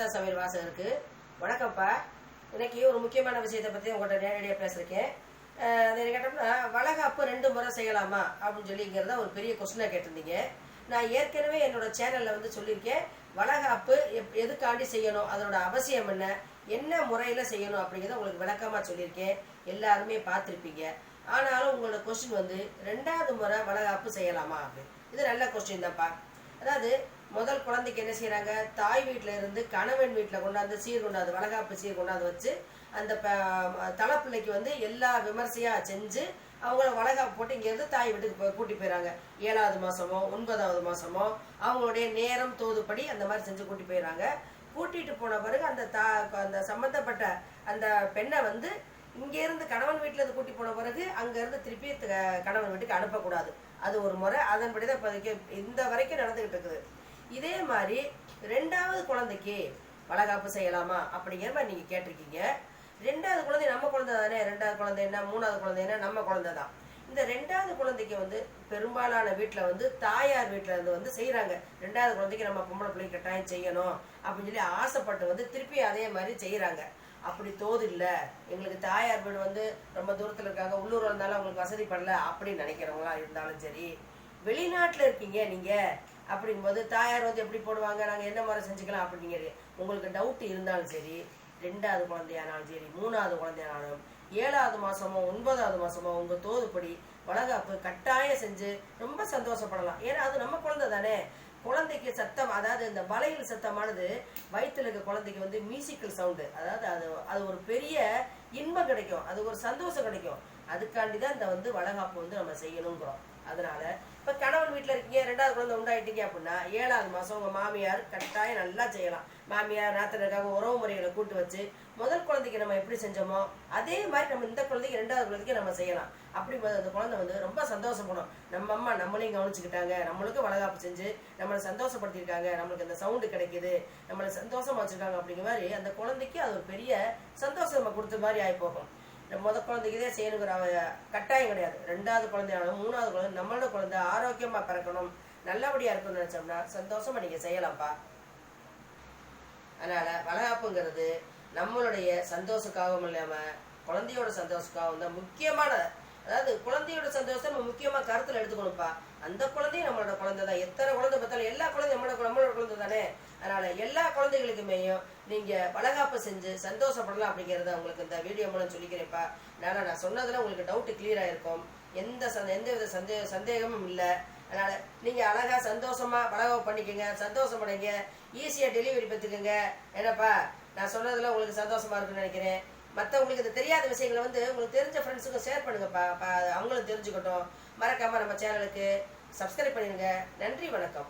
சித்தா சமையல் வாசகருக்கு வணக்கம்ப்பா. இன்னைக்கு ஒரு முக்கியமான விஷயத்தை பற்றி உங்கள்கிட்ட நேரடியாக பேசியிருக்கேன் அது கேட்டோம்னா வளகாப்பு ரெண்டு முறை செய்யலாமா? அப்படின்னு சொல்லிங்கிறத ஒரு பெரிய கொஸ்டினாக கேட்டிருந்தீங்க. நான் ஏற்கனவே என்னோட சேனலில் வந்து சொல்லியிருக்கேன். வளகாப்பு எப் எதுக்காண்டி செய்யணும்? அதனோட அவசியம் என்ன? என்ன முறையில் செய்யணும் அப்படிங்கிறத உங்களுக்கு விளக்கமாக சொல்லியிருக்கேன். எல்லாருமே பார்த்துருப்பீங்க. ஆனாலும் உங்களோட கொஸ்டின் வந்து ரெண்டாவது முறை வளகாப்பு செய்யலாமா அப்படின்னு. இது நல்ல கொஸ்டின் தான்ப்பா. அதாவது முதல் குழந்தைக்கு என்ன செய்யறாங்க தாய் வீட்டில் இருந்து கணவன் வீட்டில் கொண்டாந்து சீர் கொண்டாந்து வளகாப்பு சீர் கொண்டாந்து வச்சு அந்த ப- தலைப்பிள்ளைக்கு வந்து எல்லா விமர்சையா செஞ்சு அவங்கள வளகாப்பு போட்டு இங்கேருந்து தாய் வீட்டுக்கு போய் கூட்டி போயிடறாங்க ஏழாவது மாசமோ ஒன்பதாவது மாசமோ அவங்களுடைய நேரம் தோதுப்படி அந்த மாதிரி செஞ்சு கூட்டி போயிடறாங்க கூட்டிட்டு போன பிறகு அந்த தா அந்த சம்பந்தப்பட்ட அந்த பெண்ணை வந்து இங்கேருந்து கணவன் வீட்டில் இருந்து கூட்டி போன பிறகு அங்கேருந்து திருப்பி கணவன் வீட்டுக்கு அனுப்பக்கூடாது. அது ஒரு முறை. அதன்படி தான் இப்போதைக்கு இந்த வரைக்கும் நடந்துக்கிட்டு இருக்குது. இதே மாதிரி ரெண்டாவது குழந்தைக்கு வளகாப்பு செய்யலாமா அப்படிங்கிற மாதிரி நீங்கள் கேட்டிருக்கீங்க. ரெண்டாவது குழந்தை நம்ம குழந்தை தானே? ரெண்டாவது குழந்தை என்ன? மூணாவது குழந்தை என்ன? நம்ம குழந்தை தான். இந்த ரெண்டாவது குழந்தைக்கு வந்து பெரும்பாலான வீட்டில் வந்து தாயார் வீட்டில் இருந்து வந்து செய்கிறாங்க ரெண்டாவது குழந்தைக்கு நம்ம பொம்பளை பிள்ளை கட்டாயம் செய்யணும் அப்படின்னு சொல்லி ஆசைப்பட்டு வந்து திருப்பி அதே மாதிரி செய்கிறாங்க அப்படி தோது இல்லை எங்களுக்கு தாயார் வீடு வந்து ரொம்ப தூரத்தில் இருக்காங்க. உள்ளூர் இருந்தாலும் அவங்களுக்கு வசதி பண்ணல அப்படின்னு நினைக்கிறவங்களா இருந்தாலும் சரி. வெளிநாட்டில் இருக்கீங்க நீங்கள் அப்படிங்கும்போது தாயார் வந்து எப்படி போடுவாங்க? நாங்கள் என்ன மாதிரி செஞ்சுக்கலாம் அப்படிங்கிறது உங்களுக்கு டவுட் இருந்தாலும் சரி ரெண்டாவது குழந்தையானாலும் சரி மூணாவது குழந்தையானாலும் ஏழாவது மாசமோ ஒன்பதாவது மாசமோ உங்க தோதுப்படி வளகாப்பு கட்டாயம் செஞ்சு ரொம்ப சந்தோஷப்படலாம். ஏன்னா அது நம்ம குழந்தை தானே குழந்தைக்கு சத்தம் அதாவது இந்த வளையல் சத்தமானது வயிற்றுல இருக்க குழந்தைக்கு வந்து மியூசிக்கல் சவுண்டு அதாவது அது அது ஒரு பெரிய இன்பம் கிடைக்கும் அது ஒரு சந்தோஷம் கிடைக்கும். அதுக்காண்டி தான் இந்த வந்து வளகாப்பு வந்து நம்ம செய்யணுங்கிறோம். அதனால இப்ப கணவன் வீட்டுல இருக்கீங்க ரெண்டாவது குழந்தை உண்டாயிட்டீங்க அப்படின்னா ஏழாவது மாசம் உங்க மாமியார் கட்டாயம் நல்லா செய்யலாம். மாமியார் நாத்தனருக்காக உறவு முறைகளை கூட்டு வச்சு முதல் குழந்தைக்கு நம்ம எப்படி செஞ்சோமோ அதே மாதிரி நம்ம இந்த குழந்தைக்கு ரெண்டாவது குழந்தைக்கு நம்ம செய்யலாம். அப்படி அந்த குழந்தை வந்து ரொம்ப சந்தோஷப்படும். நம்ம அம்மா நம்மளையும் கவனிச்சுக்கிட்டாங்க நம்மளுக்கு வளகாப்பு செஞ்சு நம்மளை சந்தோஷப்படுத்திருக்காங்க நம்மளுக்கு அந்த சவுண்டு கிடைக்குது நம்மளை சந்தோஷமா வச்சிருக்காங்க அப்படிங்கிற மாதிரி அந்த குழந்தைக்கு அது ஒரு பெரிய சந்தோஷம் நம்ம கொடுத்த மாதிரி ஆகி போகும் முத குழந்தைக்கு இதே செய்யணுங்கிற கட்டாயம் கிடையாது. ரெண்டாவது குழந்தையாலும் மூணாவது குழந்தை நம்மளோட குழந்தை ஆரோக்கியமா பிறக்கணும் நல்லபடியா இருக்கணும்னு நினைச்சோம்னா சந்தோஷமா நீங்க செய்யலாம்ப்பா. அதனால வளகாப்புங்கிறது நம்மளுடைய சந்தோஷக்காகவும் இல்லாம குழந்தையோட சந்தோஷக்காகவும் தான் முக்கியமான அதாவது குழந்தையோட சந்தோஷத்தை நம்ம முக்கியமா கருத்துல எடுத்துக்கணும்ப்பா. அந்த குழந்தையும் நம்மளோட குழந்தை தான். எத்தனை குழந்தை பார்த்தாலும் எல்லா குழந்தையும் நம்மளோட நம்மளோட குழந்தை தானே? அதனால எல்லா குழந்தைகளுக்குமேயும் நீங்க பலகாப்பு செஞ்சு சந்தோஷப்படலாம் அப்படிங்கறத உங்களுக்கு இந்த வீடியோ மூலம் சொல்லிக்கிறேன்ப்பா. அதனால நான் சொன்னதுல உங்களுக்கு டவுட் கிளியர் ஆயிருக்கும். எந்த சந்த எந்த வித சந்தே சந்தேகமும் இல்லை. அதனால நீங்க அழகா சந்தோஷமா பலகாப்பு பண்ணிக்கோங்க சந்தோஷப்படுங்க. ஈஸியா டெலிவரி பார்த்துக்கோங்க என்னப்பா நான் சொன்னதுல உங்களுக்கு சந்தோஷமா இருக்குன்னு நினைக்கிறேன். மற்றவங்களுக்கு இது தெரியாத விஷயங்களை வந்து உங்களுக்கு தெரிஞ்ச ஃப்ரெண்ட்ஸுக்கும் ஷேர் பண்ணுங்கப்பா. அவங்களும் தெரிஞ்சுக்கட்டும். மறக்காம நம்ம சேனலுக்கு சப்ஸ்கிரைப் பண்ணிடுங்க. நன்றி வணக்கம்.